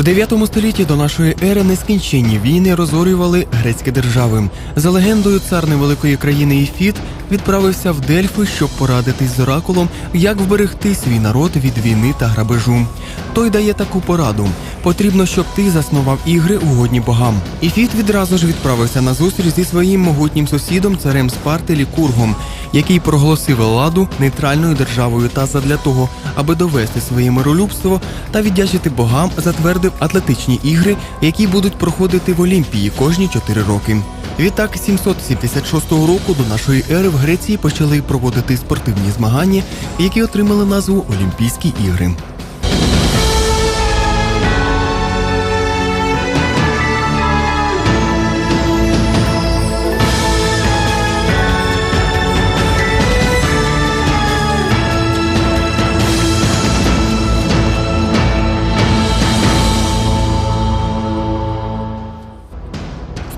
В 9 столітті до нашої ери нескінченні війни розорювали грецькі держави. За легендою, цар невеликої країни Іфіт відправився в Дельфи, щоб порадитись з оракулом, як вберегти свій народ від війни та грабежу. Той дає таку пораду: потрібно, щоб ти заснував ігри угодні богам. Іфіт відразу ж відправився на зустріч зі своїм могутнім сусідом, царем Спарти Лікургом, який проголосив Елладу нейтральною державою та задля того, аби довести своє миролюбство та віддячити богам, затвердив атлетичні ігри, які будуть проходити в Олімпії кожні 4 роки. Відтак, з 776 року до нашої ери в Греції почали проводити спортивні змагання, які отримали назву Олімпійські ігри.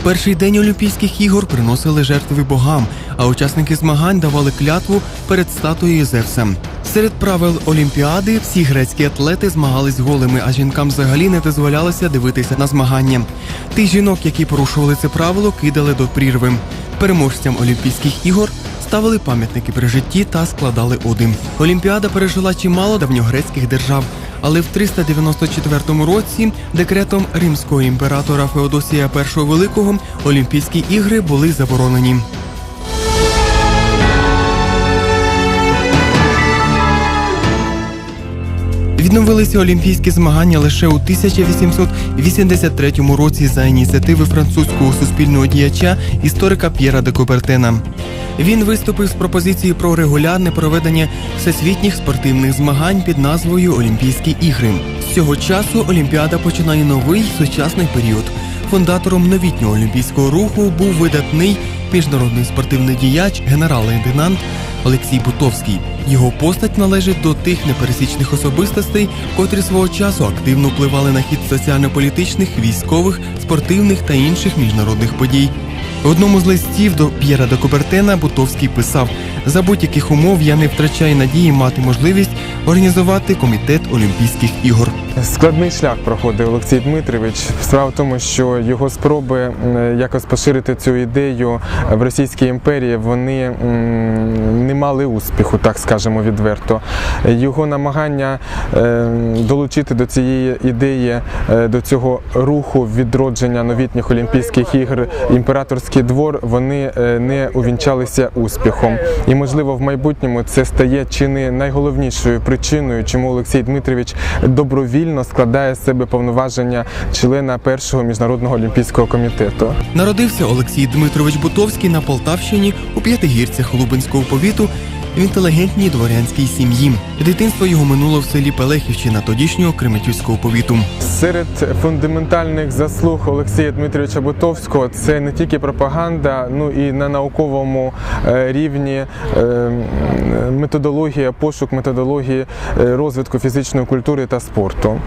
Перший день Олімпійських ігор приносили жертви богам, а учасники змагань давали клятву перед статуєю Зевсом. Серед правил Олімпіади всі грецькі атлети змагались голими, а жінкам взагалі не дозволялося дивитися на змагання. Тих жінок, які порушували це правило, кидали до прірви. Переможцям Олімпійських ігор ставили пам'ятники при житті та складали один. Олімпіада пережила чимало давньогрецьких держав, але в 394 році декретом римського імператора Феодосія І Великого Олімпійські ігри були заборонені. Відновилися олімпійські змагання лише у 1883 році за ініціативи французького суспільного діяча історика П'єра де Кубертена. Він виступив з пропозицією про регулярне проведення всесвітніх спортивних змагань під назвою Олімпійські ігри. З цього часу Олімпіада починає новий сучасний період. Фундатором новітнього олімпійського руху був видатний міжнародний спортивний діяч, генерал-лейтенант Олексій Бутовський. Його постать належить до тих непересічних особистостей, котрі свого часу активно впливали на хід соціально-політичних, військових, спортивних та інших міжнародних подій. В одному з листів до П'єра де Кубертена Бутовський писав: за будь-яких умов я не втрачаю надії мати можливість організувати комітет Олімпійських ігор. Складний шлях проходив Олексій Дмитрович. Справа в тому, що його спроби якось поширити цю ідею в Російській імперії вони не мали успіху, так скажемо відверто. Його намагання е, долучити до цієї ідеї, е, до цього руху відродження новітніх Олімпійських ігор імператорський двор, вони е, не увінчалися успіхом. І можливо в майбутньому це стає чи не найголовнішою причиною, чому Олексій Дмитрович добровільно складає з себе повноваження члена першого міжнародного олімпійського комітету. Народився Олексій Дмитрович Бутовський на Полтавщині у П'ятигірцях Лубенського повіту в інтелігентній дворянській сім'ї. Дитинство його минуло в селі Пелехівщина тодішнього Креметівського повіту. Серед фундаментальних заслуг Олексія Дмитровича Бутовського це не тільки пропаганда, ну і на науковому е, рівні е, методологія, пошук методології е, розвитку фізичної культури та спорту.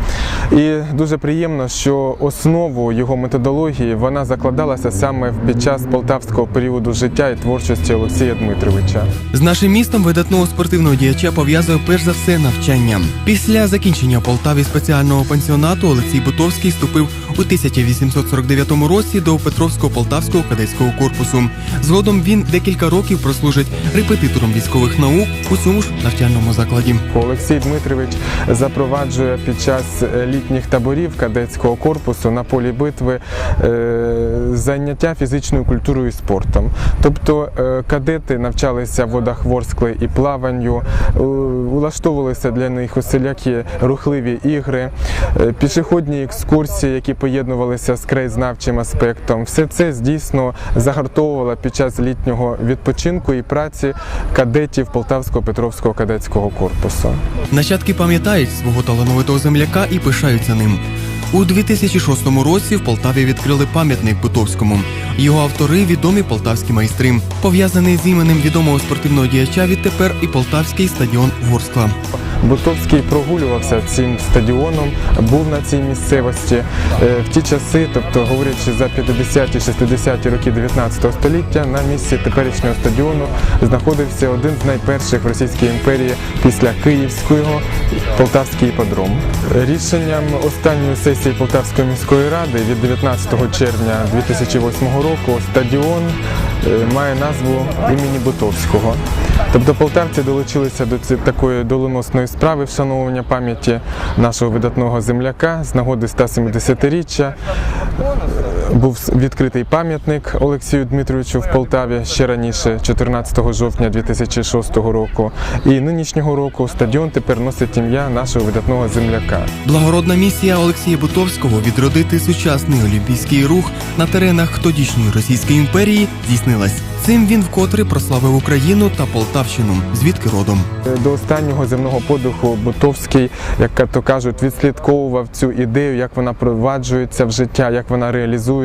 І дуже приємно, що основу його методології вона закладалася саме під час полтавського періоду життя і творчості Олексія Дмитровича. З нашим містом видатного спортивного діяча пов'язує перш за все навчання. Після закінчення Полтаві спеціального пансіонату Олексій Бутовський вступив у 1849 році до Петровського полтавського кадетського корпусу. Згодом він декілька років прослужить репетитором військових наук у цьому ж навчальному закладі. Олексій Дмитрович запроваджує під час е, літніх таборів кадетського корпусу на полі битви е, заняття фізичною культурою і спортом. Тобто е, кадети навчалися в водах Ворскли і плаванню, улаштовувалися для них усілякі рухливі ігри, е, пішохідні екскурсії, які поєднувалися з краєзнавчим аспектом. Все це дійсно загартовувало під час літнього відпочинку і праці кадетів Полтавського Петровського кадетського корпусу. Нащадки пам'ятають свого талановитого земляка і пишаються ним. У 2006 році в Полтаві відкрили пам'ятник Бутовському. Його автори відомі полтавські майстри. Пов'язаний з іменем відомого спортивного діяча відтепер і полтавський стадіон Ворскла. Бутовський прогулювався цим стадіоном, був на цій місцевості. Е, В ті часи, тобто говорячи за 50-60-ті роки 19 століття, на місці теперішнього стадіону знаходився один з найперших в Російській імперії після Київського Полтавський іподром. Рішенням останньої сесії Полтавської міської ради від 19 червня 2008 року стадіон е, має назву імені Бутовського. Тобто полтавці долучилися до такої доленосної справи вшановування пам'яті нашого видатного земляка з нагоди 170-річчя. Був відкритий пам'ятник Олексію Дмитровичу в Полтаві ще раніше, 14 жовтня 2006 року. І нинішнього року стадіон тепер носить ім'я нашого видатного земляка. Благородна місія Олексія Бутовського відродити сучасний олімпійський рух на теренах тодішньої Російської імперії здійснилась. Цим він вкотре прославив Україну та Полтавщину, звідки родом. До останнього земного подиху Бутовський, як то кажуть, відслідковував цю ідею, як вона проваджується в життя, як вона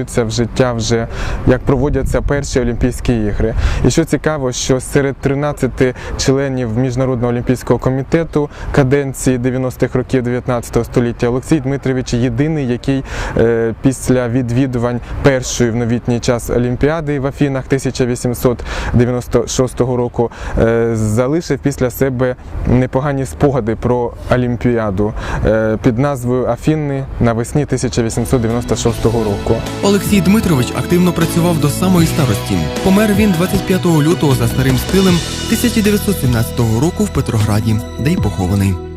реалізується в життя, вже як проводяться перші Олімпійські ігри. І що цікаво, що серед 13 членів Міжнародного олімпійського комітету каденції 90-х років 19 століття Олексій Дмитрович єдиний, який е, після відвідувань першої в новітній час Олімпіади в Афінах 1896 року е, залишив після себе непогані спогади про Олімпіаду е, під назвою Афіни навесні 1896 року. Олексій Дмитрович активно працював до самої старості. Помер він 25 лютого за старим стилем 1917 року в Петрограді, де й похований.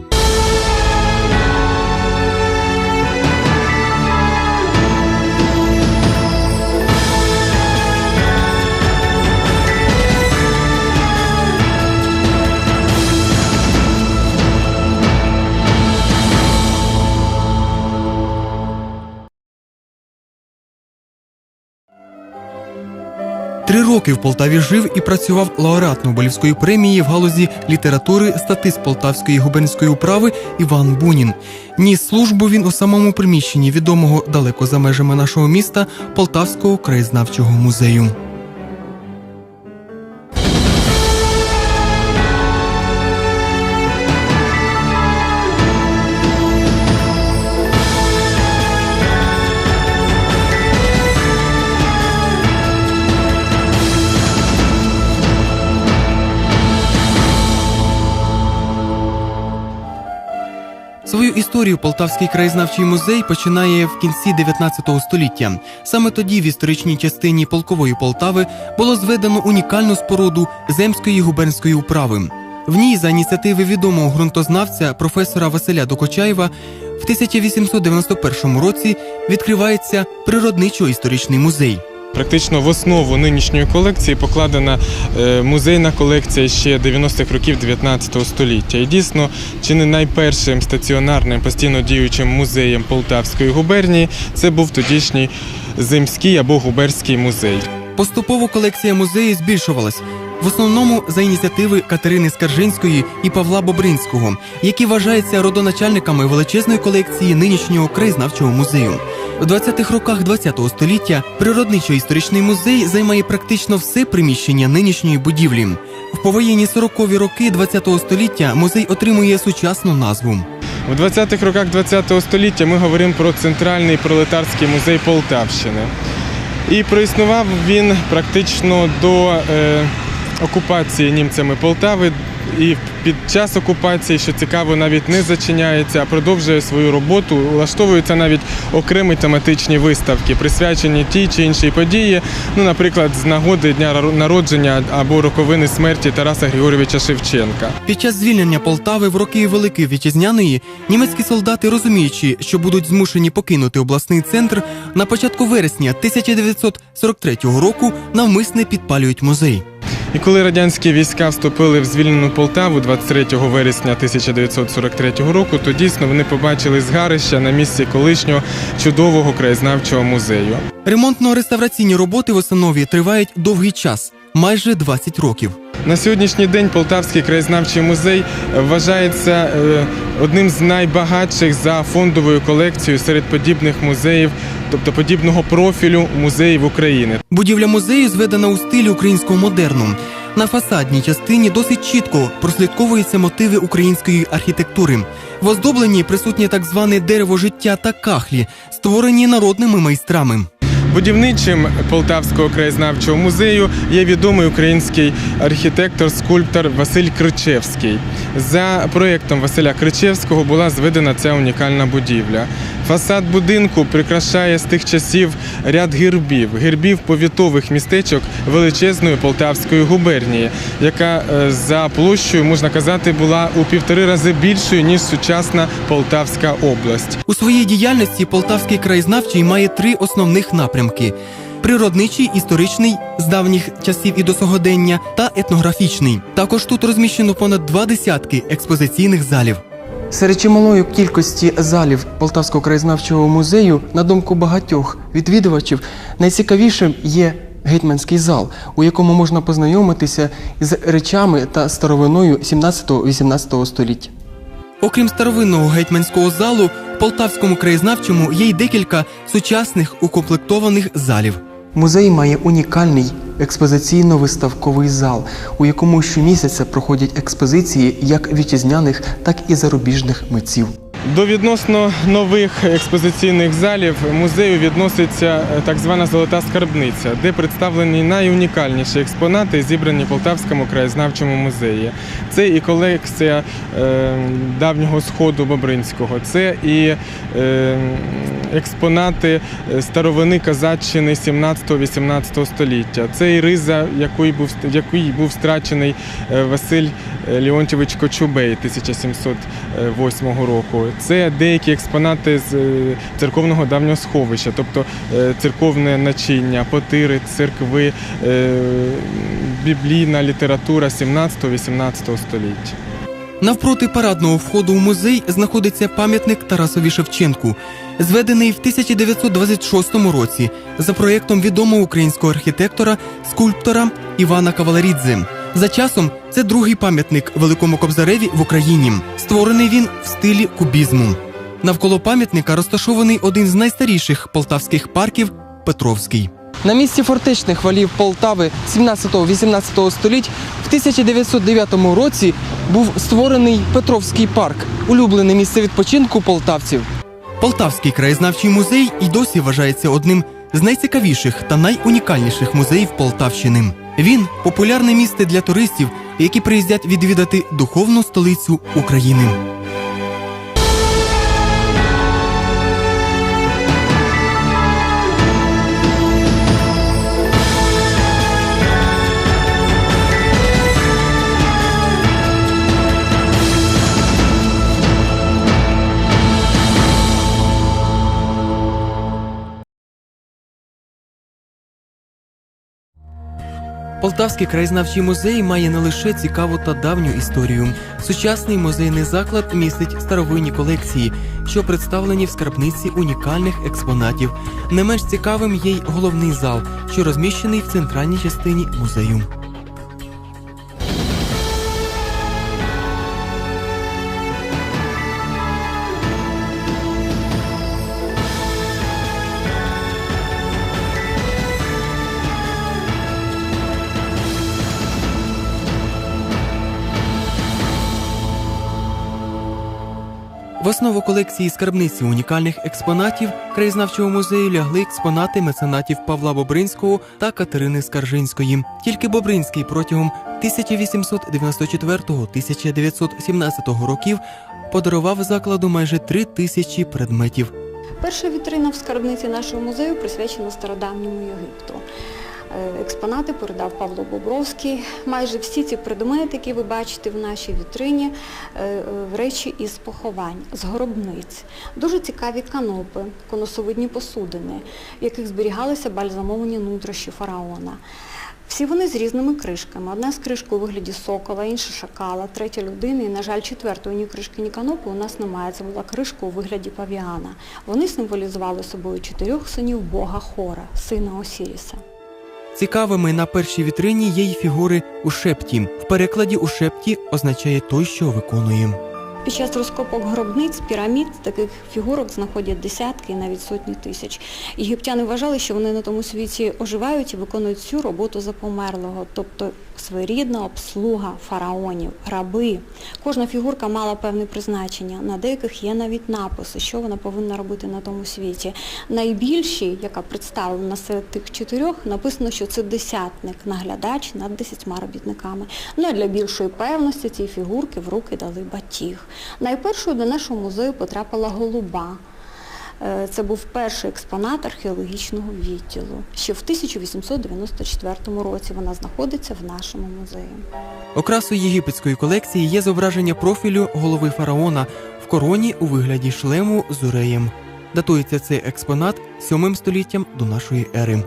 Три роки в Полтаві жив і працював лауреат Нобелівської премії в галузі літератури статист Полтавської губернської управи Іван Бунін. Ніс службу він у самому приміщенні відомого далеко за межами нашого міста Полтавського краєзнавчого музею. Історію Полтавський краєзнавчий музей починає в кінці 19 століття. Саме тоді в історичній частині полкової Полтави було зведено унікальну споруду земської губернської управи. В ній за ініціативи відомого ґрунтознавця професора Василя Докочаєва в 1891 році відкривається природничо-історичний музей. Практично в основу нинішньої колекції покладена е, музейна колекція ще 90-х років 19 століття. І дійсно, чи не найпершим стаціонарним постійно діючим музеєм Полтавської губернії це був тодішній земський або губерський музей. Поступово колекція музею збільшувалась. В основному за ініціативи Катерини Скаржинської і Павла Бобринського, які вважаються родоначальниками величезної колекції нинішнього краєзнавчого музею. У 20-х роках ХХ століття природничо-історичний музей займає практично все приміщення нинішньої будівлі. В повоєнні 40-ві роки ХХ століття музей отримує сучасну назву. У 20-х роках ХХ століття ми говоримо про центральний пролетарський музей Полтавщини. І проіснував він практично до е, окупації німцями Полтави. І під час окупації, що цікаво, навіть не зачиняється, а продовжує свою роботу. Влаштовуються навіть окремі тематичні виставки, присвячені тій чи іншій події. Ну, наприклад, з нагоди дня народження або роковини смерті Тараса Григоровича Шевченка. Під час звільнення Полтави в роки Великої Вітчизняної німецькі солдати, розуміючи, що будуть змушені покинути обласний центр, на початку вересня 1943 року навмисне підпалюють музей. І коли радянські війська вступили в звільнену Полтаву 23 вересня 1943 року, то дійсно вони побачили згарища на місці колишнього чудового краєзнавчого музею. Ремонтно-реставраційні роботи в установі тривають довгий час майже 20 років. На сьогоднішній день Полтавський краєзнавчий музей вважається е, одним з найбагатших за фондовою колекцією серед подібних музеїв, тобто подібного профілю музеїв України. Будівля музею зведена у стилі українського модерну. На фасадній частині досить чітко прослідковуються мотиви української архітектури. В оздобленні присутнє так зване дерево життя та кахлі, створені народними майстрами. Будівничим Полтавського краєзнавчого музею є відомий український архітектор, скульптор Василь Кричевський. За проєктом Василя Кричевського була зведена ця унікальна будівля. Фасад будинку прикрашає з тих часів ряд гербів, гербів повітових містечок величезної Полтавської губернії, яка е, за площею, можна казати, була у півтори рази більшою ніж сучасна Полтавська область. У своїй діяльності Полтавський краєзнавчий має три основних напрямки: природничий, історичний з давніх часів і до сьогодення, та етнографічний. Також тут розміщено понад два десятки експозиційних залів. Серед чималої кількості залів Полтавського краєзнавчого музею, на думку багатьох відвідувачів, найцікавішим є гетьманський зал, у якому можна познайомитися з речами та старовиною 17-18 століття. Окрім старовинного гетьманського залу, в Полтавському краєзнавчому є й декілька сучасних укомплектованих залів. Музей має унікальний експозиційно-виставковий зал, у якому щомісяця проходять експозиції як вітчизняних, так і зарубіжних митців. До відносно нових експозиційних залів музею відноситься е, так звана золота скарбниця, де представлені найунікальніші експонати, зібрані в Полтавському краєзнавчому музеї. Це і колекція е, давнього сходу Бобринського, це і е, експонати е, старовини Казаччини 17-18 століття. Це і риза, який був, був страчений е, Василь е, Леонтьович Кочубей 1708 року. Це деякі експонати з церковного давнього сховища, тобто церковне начиння, потири, церкви, біблійна література 17-18 століття. Навпроти парадного входу у музей знаходиться пам'ятник Тарасові Шевченку, зведений в 1926 році за проєктом відомого українського архітектора, скульптора Івана Кавалерідзе. За часом це другий пам'ятник Великому Кобзареві в Україні. Створений він в стилі кубізму. Навколо пам'ятника розташований один з найстаріших полтавських парків Петровський. На місці фортечних валів Полтави 17-18 століть в 1909 році був створений Петровський парк, улюблене місце відпочинку полтавців. Полтавський краєзнавчий музей і досі вважається одним з найцікавіших та найунікальніших музеїв Полтавщини. Він популярне місце для туристів, які приїздять відвідати духовну столицю України. Полтавський краєзнавчий музей має не лише цікаву та давню історію. Сучасний музейний заклад містить старовинні колекції, що представлені в скарбниці унікальних експонатів. Не менш цікавим є й головний зал, що розміщений в центральній частині музею. Основу колекції скарбниці унікальних експонатів краєзнавчого музею лягли експонати меценатів Павла Бобринського та Катерини Скаржинської. Тільки Бобринський протягом 1894-1917 років подарував закладу майже три тисячі предметів. Перша вітрина в скарбниці нашого музею присвячена стародавньому Єгипту. Е, Експонати передав Павло Бобровський. Майже всі ці предмети, які ви бачите в нашій вітрині, е, е, речі із поховань, з гробниць. Дуже цікаві канопи, конусовидні посудини, в яких зберігалися бальзамовані нутрощі фараона. Всі вони з різними кришками. Одна з кришкою у вигляді сокола, інша шакала, третя людини. І, на жаль, четвертої ні кришки, ні канопи у нас немає. Це була кришка у вигляді павіана. Вони символізували собою чотирьох синів бога Хора, сина Осіріса. Цікавими на першій вітрині є й фігури у шепті. В перекладі у шепті означає той, що виконує. Під час розкопок гробниць, пірамід, таких фігурок знаходять десятки і навіть сотні тисяч. Єгиптяни вважали, що вони на тому світі оживають і виконують всю роботу за померлого. Тобто своєрідна обслуга фараонів, раби. Кожна фігурка мала певне призначення. На деяких є навіть написи, що вона повинна робити на тому світі. Найбільшій, яка представлена серед тих чотирьох, написано, що це десятник, наглядач над десятьма робітниками. Ну а для більшої певності ці фігурки в руки дали батіг. Найпершою до нашого музею потрапила голуба. Е, Це був перший експонат археологічного відділу. Ще в 1894 році вона знаходиться в нашому музеї. Окрасою єгипетської колекції є зображення профілю голови фараона в короні у вигляді шлему з уреєм. Датується цей експонат 7 століттям до нашої ери.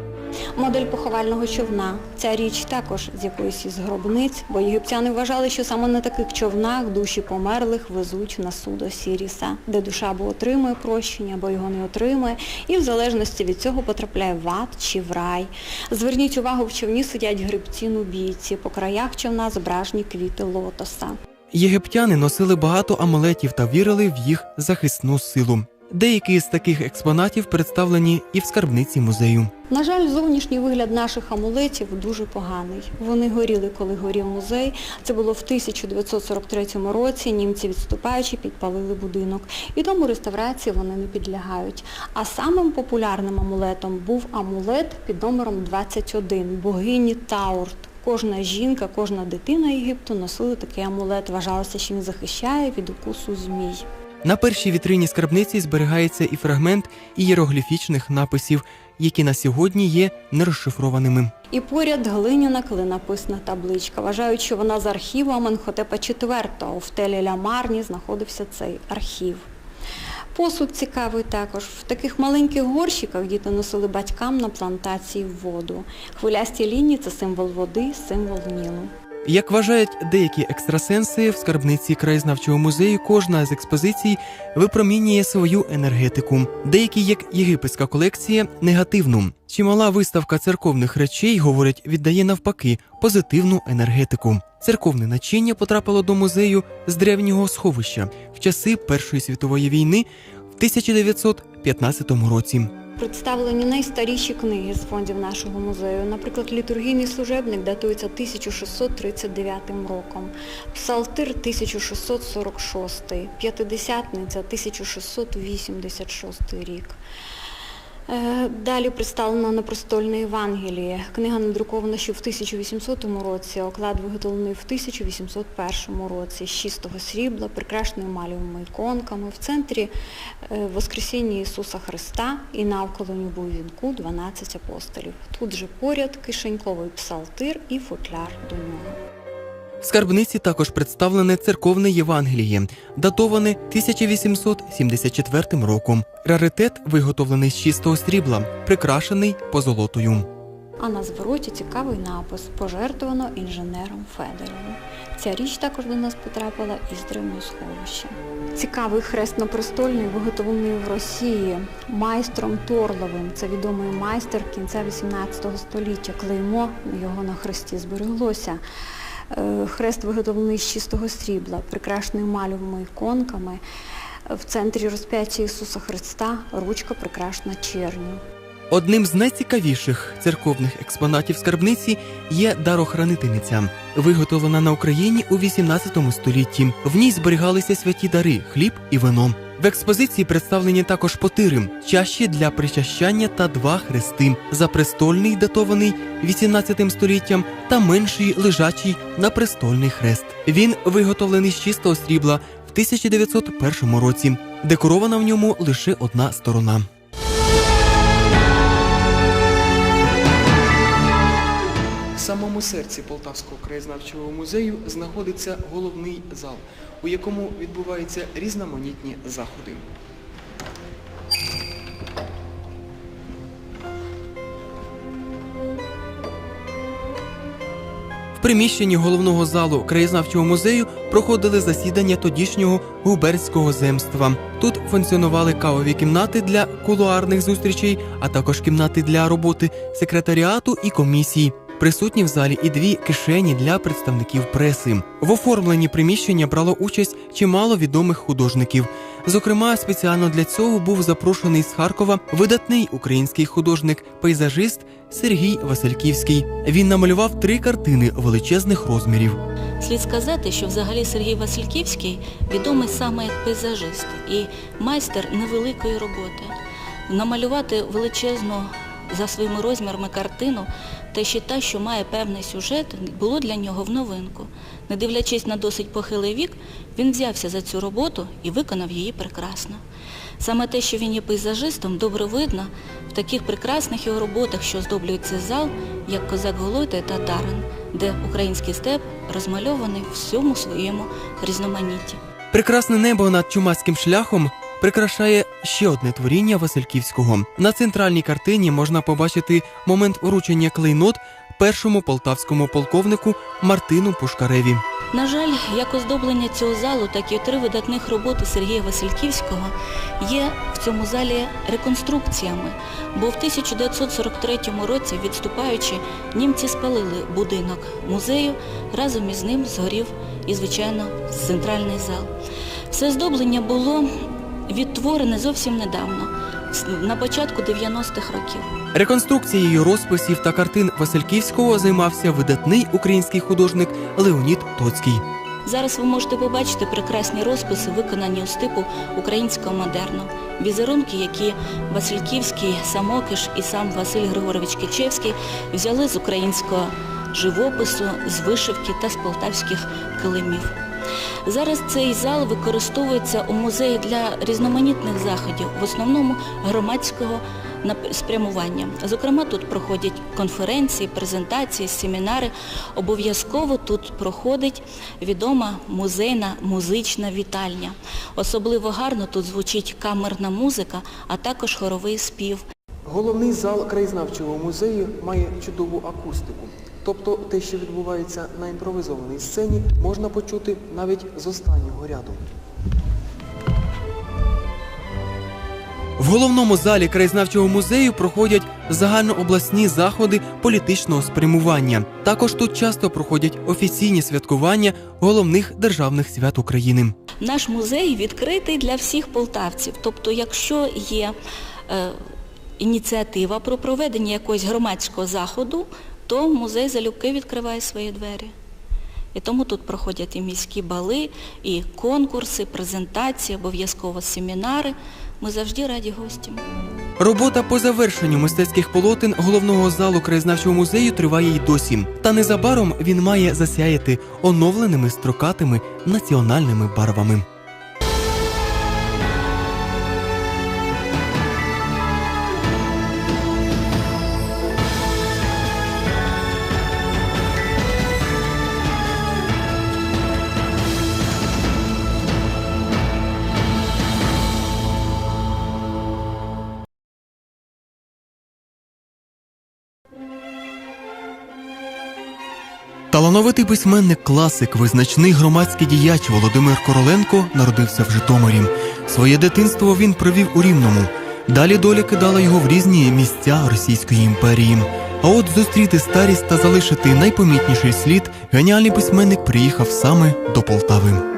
Модель поховального човна. Ця річ також з якоїсь із гробниць, бо єгиптяни вважали, що саме на таких човнах душі померлих везуть на судо Сіріса, де душа або отримує прощення, або його не отримує, і в залежності від цього потрапляє в ад чи в рай. Зверніть увагу, в човні сидять грибці-нубійці, по краях човна зображені квіти лотоса. Єгиптяни носили багато амулетів та вірили в їх захисну силу. Деякі з таких експонатів представлені і в скарбниці музею. На жаль, зовнішній вигляд наших амулетів дуже поганий. Вони горіли, коли горів музей. Це було в 1943 році. Німці відступаючи підпалили будинок. І тому реставрації вони не підлягають. А самим популярним амулетом був амулет під номером 21 богині Таурт. Кожна жінка, кожна дитина Єгипту носили такий амулет. Вважалося, що він захищає від укусу змій. На першій вітрині скарбниці зберігається і фрагмент ієрогліфічних написів, які на сьогодні є нерозшифрованими. І поряд глиняна клинописна табличка. Вважають, що вона з архіву Аменхотепа IV. В телі Лямарні знаходився цей архів. Посуд цікавий також. В таких маленьких горщиках діти носили батькам на плантації воду. Хвилясті лінії це символ води, символ Нілу. Як вважають деякі екстрасенси, в скарбниці краєзнавчого музею кожна з експозицій випромінює свою енергетику. Деякі, як єгипетська колекція, негативну. Чимала виставка церковних речей, говорять, віддає навпаки позитивну енергетику. Церковне начиння потрапило до музею з древнього сховища в часи Першої світової війни в 1915 році. Представлені найстаріші книги з фондів нашого музею. Наприклад, літургійний служебник датується 1639 роком, Псалтир 1646, П'ятидесятниця 1686 рік. Е, Далі представлено на престольне Євангеліє. Книга надрукована ще в 1800 році, оклад виготовлений в 1801 році, з чистого срібла, прикрашений малювами іконками. В центрі е, Воскресіння Ісуса Христа і навколо нього вінку 12 апостолів. Тут же поряд кишеньковий псалтир і футляр до нього. В скарбниці також представлене церковне Євангеліє, датоване 1874 роком. Раритет виготовлений з чистого срібла, прикрашений позолотою. А на звороті цікавий напис пожертвовано інженером Федоровим. Ця річ також до нас потрапила із древнього сховища. Цікавий хрест на престольний виготовлений в Росії майстром Торловим. Це відомий майстер кінця 18 століття. Клеймо його на хресті збереглося. Е, Хрест виготовлений з чистого срібла, прикрашений малювами іконками. В центрі розп'яття Ісуса Христа ручка прикрашена черню. Одним з найцікавіших церковних експонатів скарбниці є дарохранительниця, виготовлена на Україні у 18 столітті. В ній зберігалися святі дари, хліб і вино. В експозиції представлені також потири, чаші для причащання та два хрести. Запрестольний, датований 18 століттям, та менший лежачий на престольний хрест. Він виготовлений з чистого срібла в 1901 році. Декорована в ньому лише одна сторона. Самому серці Полтавського краєзнавчого музею знаходиться головний зал, у якому відбуваються різноманітні заходи. В приміщенні головного залу краєзнавчого музею проходили засідання тодішнього губернського земства. Тут функціонували кавові кімнати для кулуарних зустрічей, а також кімнати для роботи секретаріату і комісій. Присутні в залі і дві кишені для представників преси. В оформленні приміщення брало участь чимало відомих художників. Зокрема, спеціально для цього був запрошений з Харкова видатний український художник-пейзажист Сергій Васильківський. Він намалював три картини величезних розмірів. Слід сказати, що взагалі Сергій Васильківський відомий саме як пейзажист і майстер невеликої роботи. Намалювати величезну за своїми розмірами картину, та ще та, що має певний сюжет, було для нього в новинку. Не дивлячись на досить похилий вік, він взявся за цю роботу і виконав її прекрасно. Саме те, що він є пейзажистом, добре видно в таких прекрасних його роботах, що здоблюють цей зал, як козак Голойта і Татарин, де український степ розмальований всьому своєму різноманітті. Прекрасне небо над чумацьким шляхом прикрашає ще одне творіння Васильківського. На центральній картині можна побачити момент вручення клейнот першому полтавському полковнику Мартину Пушкареві. На жаль, як оздоблення цього залу, так і три видатних роботи Сергія Васильківського є в цьому залі реконструкціями. Бо в 1943 році, відступаючи, німці спалили будинок музею, разом із ним згорів і, звичайно, центральний зал. Все оздоблення було відтворене зовсім недавно, на початку 90-х років. Реконструкцією розписів та картин Васильківського займався видатний український художник Леонід Тоцький. Зараз ви можете побачити прекрасні розписи, виконані у стипу українського модерну. Візерунки, які Васильківський, Самокиш і сам Василь Григорович Кичевський взяли з українського живопису, з вишивки та з полтавських килимів. Зараз цей зал використовується у музеї для різноманітних заходів, в основному громадського спрямування. Зокрема, тут проходять конференції, презентації, семінари. Обов'язково тут проходить відома музейна музична вітальня. Особливо гарно тут звучить камерна музика, а також хоровий спів. Головний зал краєзнавчого музею має чудову акустику. Тобто те, що відбувається на імпровізованій сцені, можна почути навіть з останнього ряду. В головному залі краєзнавчого музею проходять загальнообласні заходи політичного спрямування. Також тут часто проходять офіційні святкування головних державних свят України. Наш музей відкритий для всіх полтавців. Тобто, якщо є е, ініціатива про проведення якогось громадського заходу, то музей залюбки відкриває свої двері. І тому тут проходять і міські бали, і конкурси, презентації, обов'язково семінари. Ми завжди раді гостям. Робота по завершенню мистецьких полотен головного залу краєзнавчого музею триває й досі. Та незабаром він має засяяти оновленими строкатими національними барвами. Талановитий письменник, класик, визначний громадський діяч Володимир Короленко народився в Житомирі. Своє дитинство він провів у Рівному. Далі доля кидала його в різні місця Російської імперії. А от зустріти старість та залишити найпомітніший слід геніальний письменник приїхав саме до Полтави.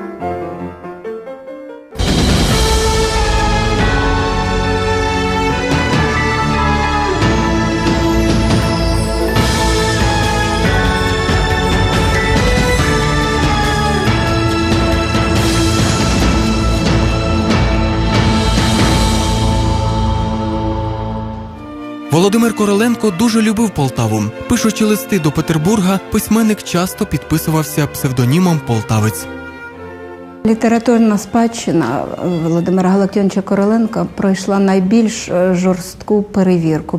Володимир Короленко дуже любив Полтаву. Пишучи листи до Петербурга, письменник часто підписувався псевдонімом Полтавець. Літературна спадщина Володимира Галактьонча Короленка пройшла найбільш е, жорстку перевірку.